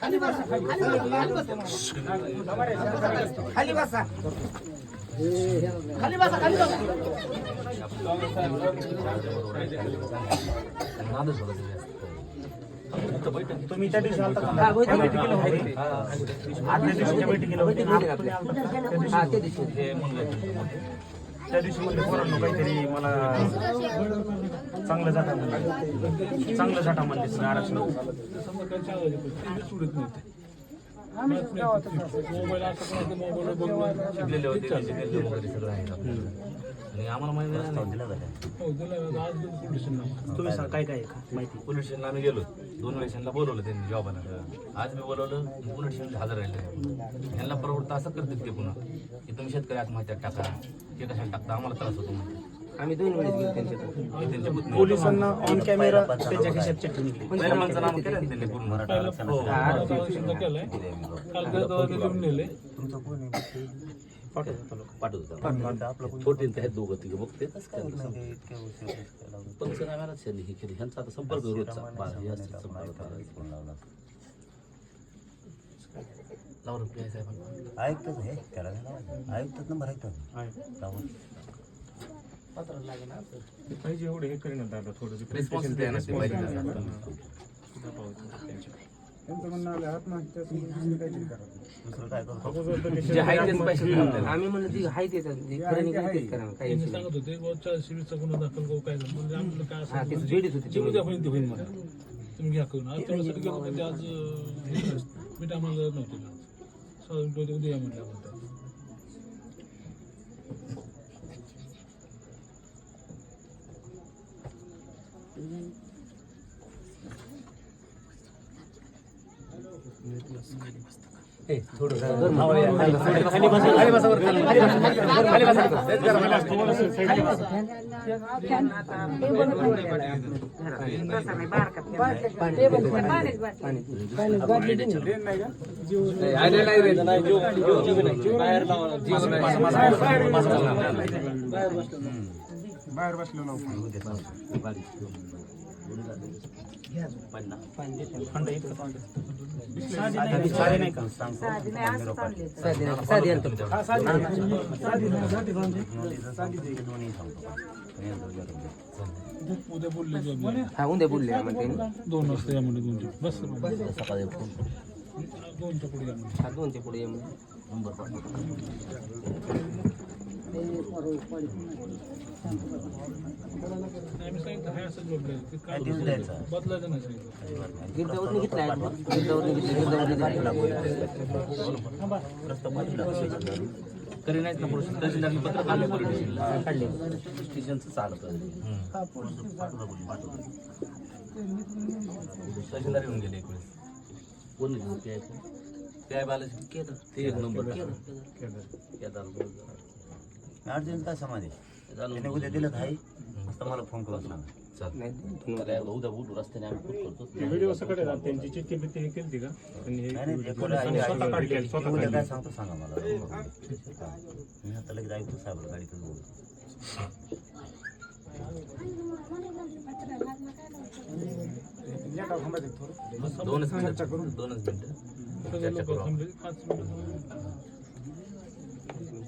खाली बसा खाली बसा। खाली बसा तुम्ही त्या दिवशी आलता का? त्या बैठकीला होते. आदल्या दिवशीच्या बैठकीला होते. तुम्ही आलता का? त्या दिवशी त्या दिवशी म्हणले पोरांनो काहीतरी मला चांगलं जाटा म्हणले चांगलं जाटा म्हणले तुम्ही आरक्षण शिकलेले होते शिकलेले वगैरे सगळं आहे आणि आम्हाला माहिती नाही. तुम्ही सांगा काय काय आहे का? माहिती? पोलीस स्टेशनला आम्ही गेलो. दोन वेळेस यांना बोलवलं त्यांनी जॉबाला आज मी बोलवलं पोलीस स्टेशनला हजर राहिले. यांना परवडतं असं करतात ते पुन्हा. की तुम्ही शेतकरी आत्महत्या टाका. ते कशाला टाकता? आम्हाला त्रास होतो म्हणून. आम्ही दोन वेळेस गेलो त्यांच्याकडे. हे त्यांचे पुतणे. पोलिसांना ऑन कॅमेरा त्याच्या खिशात निघली. पहिल्या माणसाला आम्ही केलं ना त्यांनी पूर्ण हो. पाठवतो लोक. पाठवतो छोटे ते आहेत दोघं तिघं बघते. त्यांनी हे केली. ह्यांचा आता संपर्क रोजचा बारा हे संपर्क साहेबांना. ऐकतच हे त्याला ऐकतच नंबर ऐकतात ते पाहिजे एवढे हे करीन दादा थोडं रिस्पॉन्स द्या ना ते पाहिजे ना. दुसरं काय करतो जे आहे तेच पैसे देऊ आपल्याला. आम्ही म्हणलं ती काय तेच करा काही त्यांनी issue नाही. सांगत होते बुवा चारशे वीसचा गुन्हा दाखल करू काय झालं? म्हणजे आम्हाला काय हा असं तेच वेळीच होती जे उद्या होईल ते होईल मला तुम्ही घ्या करून. आज तेवढ्यासाठी गेलो म्हणजे आज अं, हे असतं. मीठ आम्हाला नव्हते ना साधारण उद्या उद्या या म्हटलं आपण त्याला. फंड इतकं फंड. उद्या बोलले हा उद्या बोलले दोन वाजता या म्हणजे दोनच्या बस सकाळी दोनच्या पुढे या म्हणजे ते पुढे ये म्हणून. नंबर पाठवतो आम्ही घेतला आहे घेतली, तरी नाहीत ना पुरुष तहसीलदारने पत्र काढले पोलीस स्टेशनला काढले. स्टेशनचं चालतं तहसीलदार येऊन गेले एक वेळेस कोण ते बालाजी केदार ते एक नंबर केदार अर्जंट काय समाधी त्याने उद्या दिलं तर आहे तर मला फ़ोन करून सांगा। उद्या बोलू रस्त्याने आम्ही करतो. व्हिडिओ सगळे त्यांची चिठ्ठी बिट्टी हे केली का? त्यांनी हे नाही नाही ते पोलिसांनी कोणी आहे- स्वतः काढली आहे, स्वतः उद्या काय सांगतो सांगा मला. मी आता लगेच ऐकतो साहेब गाडीतच बोलू दोनच मिनिटं. दोनच मिनिटं. सगळे लोक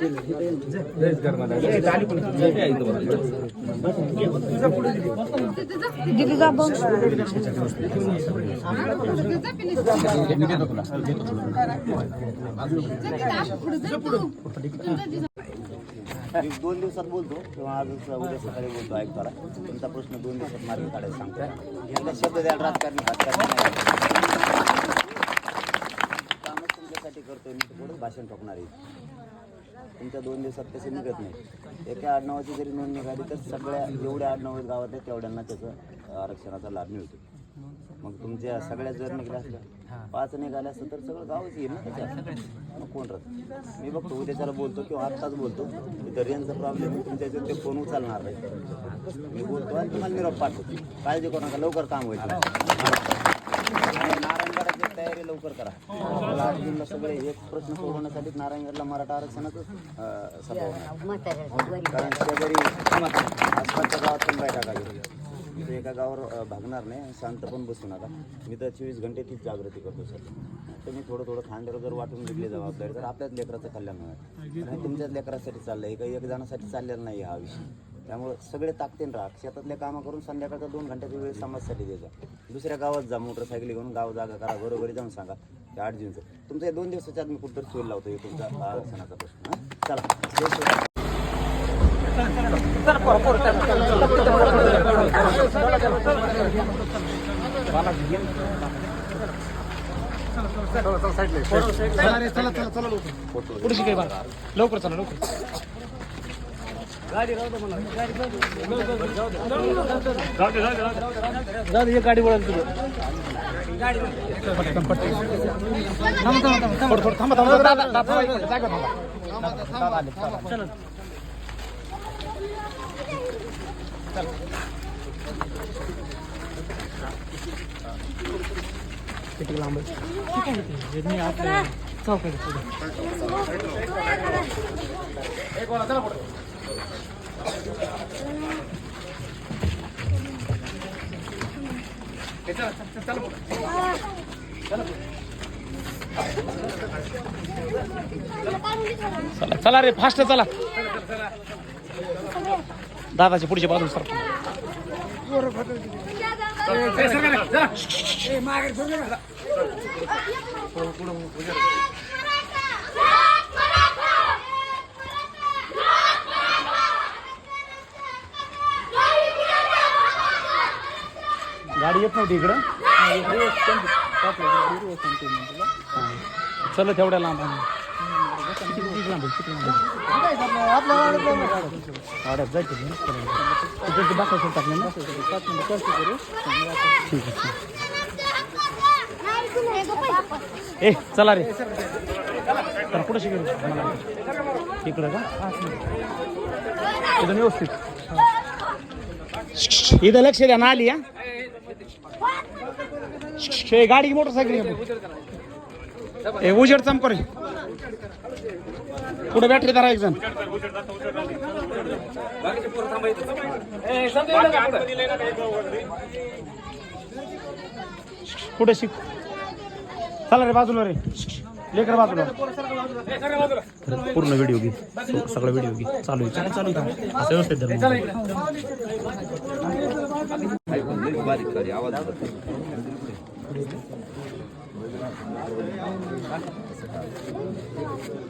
मिनिटं एक मिनिट दोन दिवसात बोलतो किंवा आज उद्या सकाळी बोलतो ऐकताला तुमचा प्रश्न दोन दिवसात मार्ग काढायला सांगतो. यांना शब्द द्याल राजकारणी कामच तुमच्यासाठी करतोय मी थोडं भाषण ठोकणार आहे. तुमच्या दोन दिवसात तसे निघत नाही. एका आडनावाची जरी नोंद निघाली तर सगळ्या जेवढ्या आडनाव गावात आहेत तेवढ्यांना त्याचं आरक्षणाचा लाभ मिळतो. मग तुमच्या सगळ्या जर निघल्या असल्या पाच निघाले असतं तर सगळं गावच येईल ना त्याच्यात. मग कोण राहत? मी बघतो उद्याच्याला बोलतो किंवा आत्ताच बोलतो. दर्यांचा प्रॉब्लेम आहे तुमच्या ते फोन उचलणार नाही. मी बोलतो आणि तुम्हाला निरोप पाठवतो. काळजी करू नका लवकर काम होईल. नारायणगडाची तयारी लवकर करा. मला आठ जूनला सगळे एक प्रश्न सोडवण्यासाठी नारायणगडला मराठा आरक्षणाचं सभा होणार. कारण शेजारी आसपासच्या गावात पण बाय टाकावी तर एका गावावर भागणार नाही. शांत पण बसू नका. मी तर चोवीस घंटे तीच जागृती करतो सर. तुम्ही थोडं थोडं खांद्यावर जर वाटून घेतली जबाबदारी तर आपल्याच लेकराचं कल्याण होणार. आणि तुमच्याच लेकरासाठी चाललं आहे काही एक जणासाठी चाललेला नाही हा विषय. त्यामुळे सगळे ताकदीन राहा. शेतातले कामं करून संध्याकाळचा दोन घंट्याचा वेळ समाजासाठी द्यायचा दुसऱ्या गावात जा मोटरसायकल घेऊन गाव जागा करा घरोघरी जाऊन सांगा. ते आठ जूनचं तुमचं हे दोन दिवसाच्या आत मी कुठंतरी सोय लावतो हे तुमचा आरक्षणाचा प्रश्न. चला. श्रीराम. पुढे शिकाय बा. लवकर चला लवकर. जाऊ दे एक गाडी वळेल तुझं. पटकन पटकन थांबा चला चला रे फास्ट चला. दादाच्या पुढच्या बाजूला सर गाडी येत नव्हती इकडं चल तेवढ्या लांब आहे. किती लांब आहे? किती लांब आहे? वाड्यात जायचं ना? तिकडे ते टाकले ना ठीक आहे ए चला रे तर कुठं शिकेल इकडं का इथं व्यवस्थित इथं लक्ष द्या ना आली हा हे गाडी की मोटरसायकल ए, उजेड चमकर पुढे बॅटरी धरा एक जण। कुठे शिक। चला रे बाजूला रे। लेकर बाजूला। पूर्ण व्हिडिओ घे. सगळा व्हिडिओ घे. चालू आहे. चालू आहे. असं व्यवस्थित धर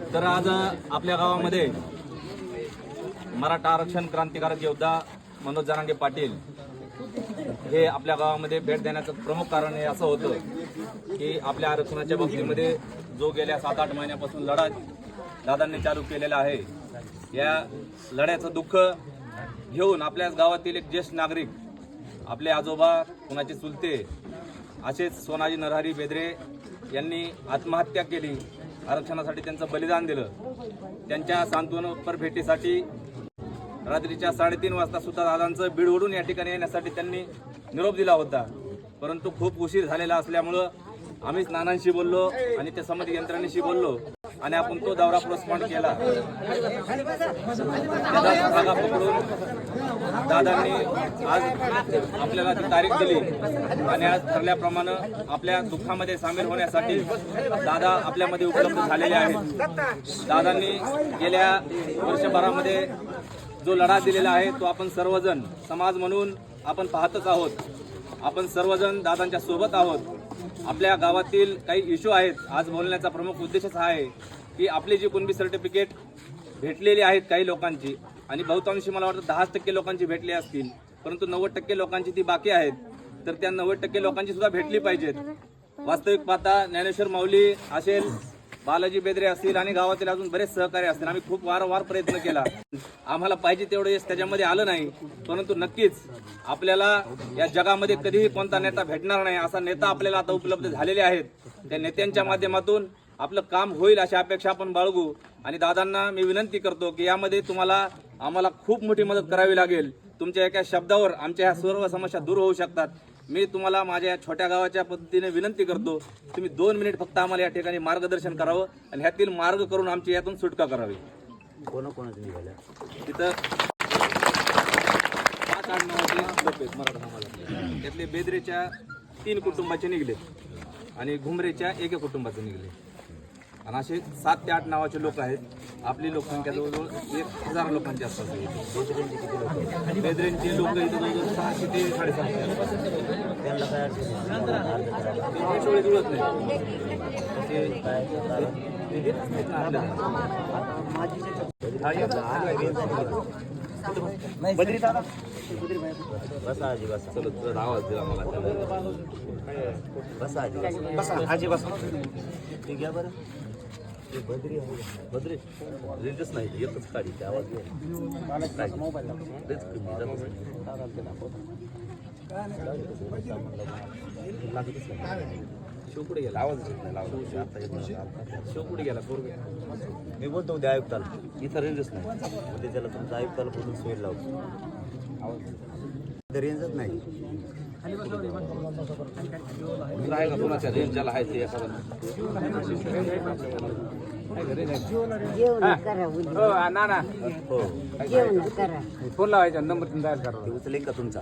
तर आज आपल्या गावामध्ये मराठा आरक्षण क्रांतिकारक योद्धा मनोज जरांगे पाटील हे आपल्या गावामध्ये भेट देण्याचं प्रमुख कारण हे असं होतं की आपल्या आरक्षणाच्या बाबतीमध्ये जो गेल्या सात आठ महिन्यापासून लढा दादांनी चालू केलेला आहे या लढ्याचं दुःख घेऊन आपल्याच गावातील एक ज्येष्ठ नागरिक आपले आजोबा कुणाचे चुलते असेच सोनाजी नरहरी बेदरे यांनी आत्महत्या केली. आरक्षणासाठी त्यांचं बलिदान दिलं. त्यांच्या सांत्वनपर भेटीसाठी रात्रीच्या साडेतीन वाजता सुद्धा दादांचं बीड ओढून या ठिकाणी येण्यासाठी त्यांनी निरोप दिला होता. परंतु खूप उशीर झालेला असल्यामुळं आम्हीच नानांशी बोललो आणि त्या संबंधित यंत्रणेशी बोललो. आणि आपण तो दौरा पोस्टपॉन केला. त्याचा धागा पकडून दादांनी आज आपल्याला ती तारीख दिली आणि आज ठरल्याप्रमाणे आपल्या दुःखामध्ये सामील होण्यासाठी दादा आपल्यामध्ये उपलब्ध झालेले आहेत. दादांनी गेल्या वर्षभरामध्ये जो लढा दिलेला आहे तो आपण सर्वजण समाज म्हणून आपण पाहतच आहोत. आपण सर्वजण दादांच्या सोबत आहोत. आपल्या गावातील काही इश्यू आहेत. आज बोलण्याचा प्रमुख उद्देशच हा आहे की आपली जी कुणबी सर्टिफिकेट भेटलेली आहेत काही लोकांची आणि बहुतांशी मला वाटतं दहाच टक्के लोकांची भेटली असतील परंतु नव्वद टक्के लोकांची ती बाकी आहेत तर त्या नव्वद टक्के लोकांची सुद्धा भेटली पाहिजेत. वास्तविक पाहता ज्ञानेश्वर माऊली असेल बालाजी बेदरे असतील आणि गावातील अजून बरेच सहकार्य असतील. आम्ही खूप वारंवार प्रयत्न केला. आम्हाला पाहिजे तेवढं यश त्याच्यामध्ये आलं नाही. परंतु नक्कीच आपल्याला या जगामध्ये कधीही कोणता नेता भेटणार नाही असा नेता आपल्याला आता उपलब्ध झालेले आहेत. त्या नेत्यांच्या माध्यमातून आपलं काम होईल अशा अपेक्षा आपण बाळगू. आणि दादांना मी विनंती करतो की यामध्ये तुम्हाला आम्हाला खूप मोठी मदत करावी लागेल. तुमच्या एका शब्दावर आमच्या ह्या सर्व समस्या दूर होऊ शकतात. मी तुम्हाला माझ्या या छोट्या गावाच्या पद्धतीने विनंती करतो तुम्ही दोन मिनिट फक्त आम्हाला या ठिकाणी मार्गदर्शन करावं आणि ह्यातील मार्ग करून आमची यातून सुटका करावी. कोण कोणाचं निघाल्या तिथं पाच आठ नावाचे लोक आहेत मराठा समाजातले. त्यातले बेदरेच्या तीन कुटुंबाचे निघले आणि घुमरेच्या एका कुटुंबाचे निघले. आणि असे सात ते आठ नावाचे लोक आहेत. आपली लोकसंख्या जवळजवळ एक हजार लोकांची आसपास आहे. बेदरेंची लोक इथं जवळजवळ सहाशे ते साडेसहाशे आहेत. त्यांना जुळत नाही. बसा आजी बसा. चलो तुझा आवाज दिला मला. बसा आजी बसा. आजी बसा. ते घ्या बरं. ते बद्री रेंजच नाही येतच काढी ते आवाज तेच कमी नाही. कुठे गेला? आवाज येत नाही लावला. आता येत नाही. शिव कुठे गेला? पोरगा. मी बोलतो उद्या आयुक्ताला. इथं रेंजच नाही. उद्या त्याला तुमच्या आयुक्ताला बोलून सोय लावतो. आवाज रेंजच नाही. आहे का कोणाच्या रेंज ज्याला आहे ते एखादा ना ना जेवण करा. फोन लावायचा नंबर तयार करा. ते उचलेन का तुमचा?